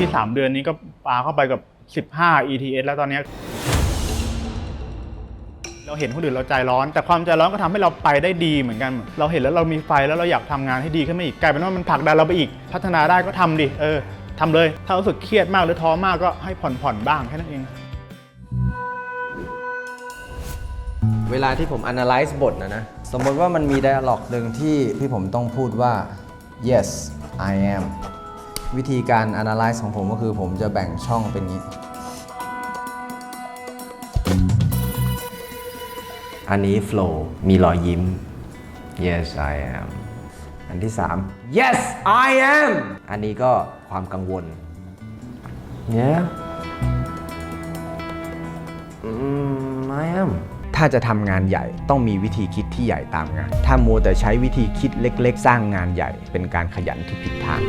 ที่ 3 เดือนนี้ก็ปาเข้าไปกับ 15 ETS แล้วตอนนี้ เราเห็นคนอื่นเราใจร้อน แต่ความใจร้อนก็ทำให้เราไปได้ดีเหมือนกัน เราเห็นแล้วเรามีไฟแล้วเราอยากทำงานให้ดีขึ้นมาอีกกลายเป็นว่ามันผลักดันเราไปอีก พัฒนาได้ก็ทำดิเออทำเลย ถ้ารู้สึกเครียดมากหรือท้อมากก็ให้ผ่อนผ่อนบ้างแค่นั้นเองเวลาที่ผม analyze บทนะนะ สมมติว่ามันมี dialog หนึ่งที่ที่ผมต้องพูดว่า yes I am วิธีการ analyze ของผมก็คือผมจะแบ่งช่องเป็นงี้ อันนี้ flow มีรอยยิ้ม yes I am อันที่ 3 yes I am อันนี้ก็ความกังวล yeah อืม I am ถ้าจะทำงานใหญ่ต้องมีวิธีคิดที่ใหญ่ตามงาน ถ้ามัวแต่ใช้วิธีคิดเล็ก ๆ สร้างงานใหญ่ เป็นการขยันที่ผิดทาง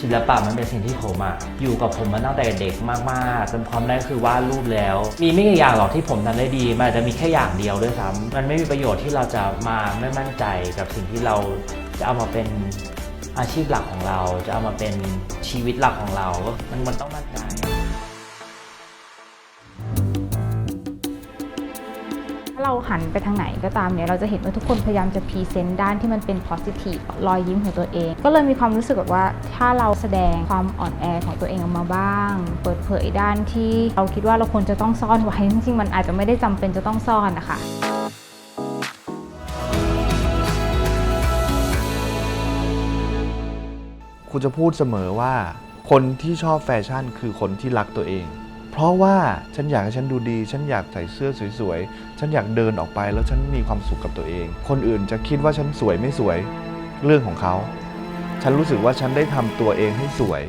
ศิลปะมันเป็นสิ่งที่ผมอะอยู่กับผมมาตั้งแต่เด็กมากๆจนความได้คือวาดรูปแล้ว มีไม่กี่อย่างหรอกที่ผมทำได้ดี มันอาจจะมีแค่อย่างเดียวด้วยซ้ำมันไม่มีประโยชน์ที่เราจะมาไม่มั่นใจกับสิ่งที่เราจะเอามาเป็นอาชีพหลักของเรา จะเอามาเป็นชีวิตหลักของเรา มันมันต้องมั่นใจ เราหันไปทางไหนก็ตามเนี่ยเราจะเห็นว่าทุกคนพยายามจะพรีเซนต์ด้านที่มันเป็น positive รอยยิ้มของตัวเอง ก็เลยมีความรู้สึกแบบว่าถ้าเราแสดงความอ่อนแอของตัวเองออกมาบ้าง เปิดเผยด้านที่เราคิดว่าเราควรจะต้องซ่อนไว้จริงๆมันอาจจะไม่ได้จำเป็นจะต้องซ่อนนะคะครูจะพูดเสมอว่า คนที่ชอบแฟชั่นคือคนที่รักตัวเอง เพราะว่าฉันอยากให้ฉันดูดี ฉันอยากใส่เสื้อสวยๆ ฉันอยากเดินออกไปแล้วฉันมีความสุขกับตัวเอง คนอื่นจะคิดว่าฉันสวยไม่สวยเรื่องของเขา ฉันรู้สึกว่าฉันได้ทำตัวเองให้สวย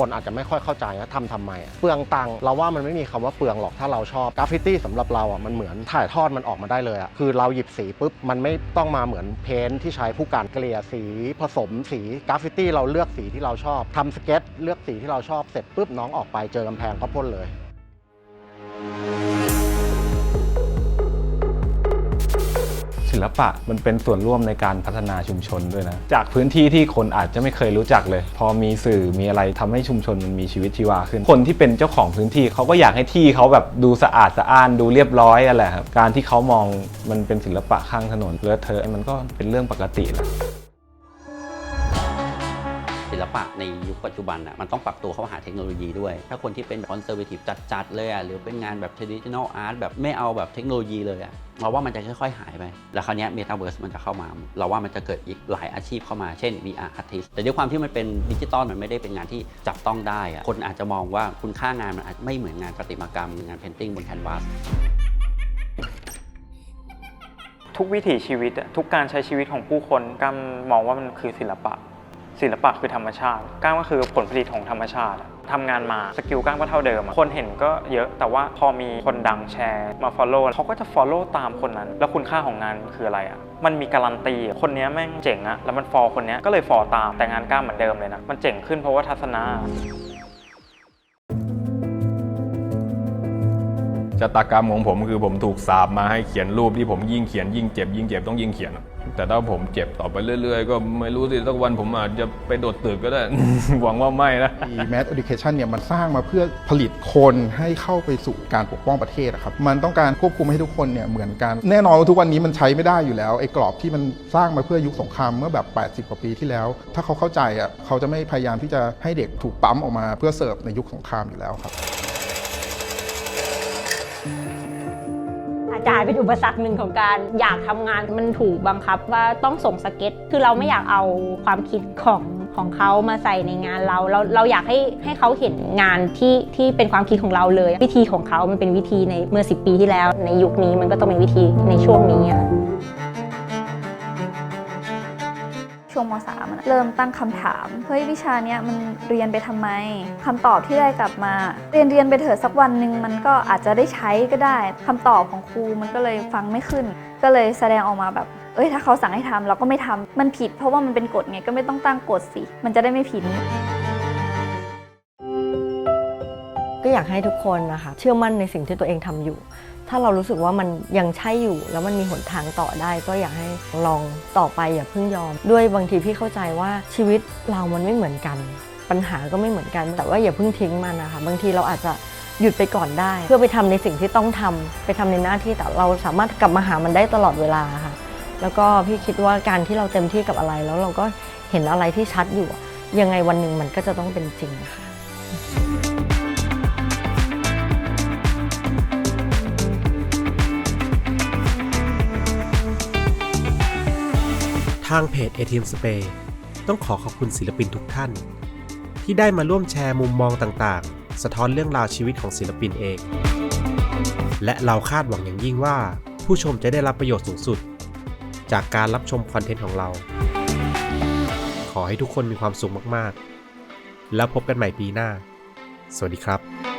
คนอาจจะไม่ค่อยเข้าใจว่าทำทำไมอะเปลืองตังค์เราว่ามันไม่มีคำว่าเปลืองหรอกถ้าเราชอบกราฟฟิตี้สำหรับเราอะมันเหมือนถ่ายทอดมันออกมาได้เลยอะคือเราหยิบสีปุ๊บมันไม่ต้องมาเหมือนเพ้นท์ที่ใช้ผู้การเกลี่ยสีผสมสีกราฟฟิตี้เราเลือกสีที่เราชอบทำสเก็ตเลือกสีที่เราชอบเสร็จปุ๊บน้องออกไปเจอกำแพงก็พ่นเลย ลปะมันเป็นส่วนร่วมในการพัฒนาชุมชนด้วยนะ จากพื้นที่ที่คนอาจจะไม่เคยรู้จักเลย พอมีสื่อมีอะไรทำให้ชุมชนมันมีชีวิตชีวาขึ้น คนที่เป็นเจ้าของพื้นที่เขาก็อยากให้ที่เขาแบบดูสะอาดสะอ้านดูเรียบร้อยอะไรครับการที่เขามองมันเป็นศิลปะข้างถนนเลอะเทอะมันก็เป็นเรื่องปกติแหละ ลปะในยุคปัจจุบันอะมันต้องปรับตัวเข้าหาเทคโนโลยีด้วย ถ้าคนที่เป็นคอนเซอร์เวทีฟจัดๆเลยอะหรือเป็นงานแบบ traditional art แบบไม่เอาแบบเทคโนโลยีเลยอะเราว่ามันจะค่อยๆ หายไป แล้วคราวนี้เมตาเวิร์สมันจะเข้ามา เราว่ามันจะเกิดอีกหลายอาชีพเข้ามา เช่น VR artist แต่ด้วยความที่มันเป็นดิจิตอลมันไม่ได้เป็นงานที่จับต้องได้อะคนอาจจะมองว่าคุณค่างานมันอาจไม่เหมือนงานประติมากรรม งานเพนติ้งบนแคนวาสทุกวิถีชีวิต ทุกการใช้ชีวิตของผู้คนก้ามองว่ามันคือศิลปะ ศิลปะคือธรรมชาติ ก้างก็คือผลผลิตของธรรมชาติทำงานมาสกิลก้างก็เท่าเดิม คนเห็นก็เยอะแต่ว่าพอมีคนดังแชร์มา follow เขาก็จะ follow ตามคนนั้น แล้วคุณค่าของงานคืออะไรอะมันมีการันตี คนนี้แม่งเจ๋งอะแล้วมันฟอลคนนี้ก็เลยฟอลตามแต่งานก้างเหมือนเดิมเลยนะมันเจ๋งขึ้นเพราะว่าทัศนะ ชะตากรรมของผมคือผมถูกสาบมาให้เขียนรูปที่ผมยิ่งเขียนยิ่งเจ็บยิ่งเจ็บต้องยิ่งเขียน แต่ถ้าผมเจ็บต่อไปเรื่อย ๆ ก็ไม่รู้สิสักวันผมอาจจะไปโดดตึกก็ได้ หวังว่าไม่นะ Mass Education เนี่ยมันสร้างมาเพื่อผลิตคนให้เข้าไปสู่การปกป้องประเทศอะครับ มันต้องการควบคุมให้ทุกคนเนี่ยเหมือนกัน แน่นอนว่าทุกวันนี้มันใช้ไม่ได้อยู่แล้วไอ้กรอบที่มันสร้างมาเพื่อยุคสงครามเมื่อแบบ 80 กว่าปีที่แล้ว ถ้าเขาเข้าใจอะเขาจะไม่พยายามที่จะให้เด็กถูกปั๊มออกมาเพื่อเสิร์ฟในยุคสงครามอยู่แล้วครับ อาจารย์เป็นอุปสรรคหนึ่งของการอยากทำงานมันถูกบังคับว่าต้องส่งสเก็ต คือเราไม่อยากเอาความคิดของของเขามาใส่ในงานเรา เราเราอยากให้ให้เขาเห็นงานที่ที่เป็นความคิดของเราเลย วิธีของเขามันเป็นวิธีในเมื่อ 10 ปีที่แล้ว ในยุคนี้มันก็ต้องเป็นวิธีในช่วงนี้ วงมสามอะเริ่มตั้งคำถาม เฮ้ยวิชาเนี้ยมันเรียนไปทำไมคำตอบที่ได้กลับมา เรียนเรียนไปเถอะสักวันหนึ่งมันก็อาจจะได้ใช้ก็ได้คำตอบของครูมันก็เลยฟังไม่ขึ้น ก็เลยแสดงออกมาแบบเอ้ยถ้าเขาสั่งให้ทำเราก็ไม่ทำมันผิด เพราะว่ามันเป็นกฎไงก็ไม่ต้องตั้งกฎสิมันจะได้ไม่ผิดก็อยากให้ทุกคนนะคะเชื่อมั่นในสิ่งที่ตัวเองทำอยู่ถ้าเรารู้สึกว่ามันยังใช่อยู่ แล้วมันมีหนทางต่อได้ ก็อยากให้ลองต่อไปอย่าเพิ่งยอม ด้วยบางทีพี่เข้าใจว่าชีวิตเรามันไม่เหมือนกัน ปัญหาก็ไม่เหมือนกัน แต่ว่าอย่าเพิ่งทิ้งมันนะคะบางทีเราอาจจะหยุดไปก่อนได้ เพื่อไปทำในสิ่งที่ต้องทำไปทำในหน้าที่แต่เราสามารถกลับมาหามันได้ตลอดเวลาค่ะ แล้วก็พี่คิดว่าการที่เราเต็มที่กับอะไร แล้วเราก็เห็นอะไรที่ชัดอยู่ ยังไงวันหนึ่งมันก็จะต้องเป็นจริงค่ะ ทางเพจ ATM Spay ต้องขอขอบคุณศิลปินทุกท่าน ที่ได้มาร่วมแชร์มุมมองต่างๆ สะท้อนเรื่องราวชีวิตของศิลปินเอง และเราคาดหวังอย่างยิ่งว่า ผู้ชมจะได้รับประโยชน์สูงสุด จากการรับชมคอนเทนต์ของเรา ขอให้ทุกคนมีความสุขมากๆ แล้วพบกันใหม่ปีหน้า สวัสดีครับ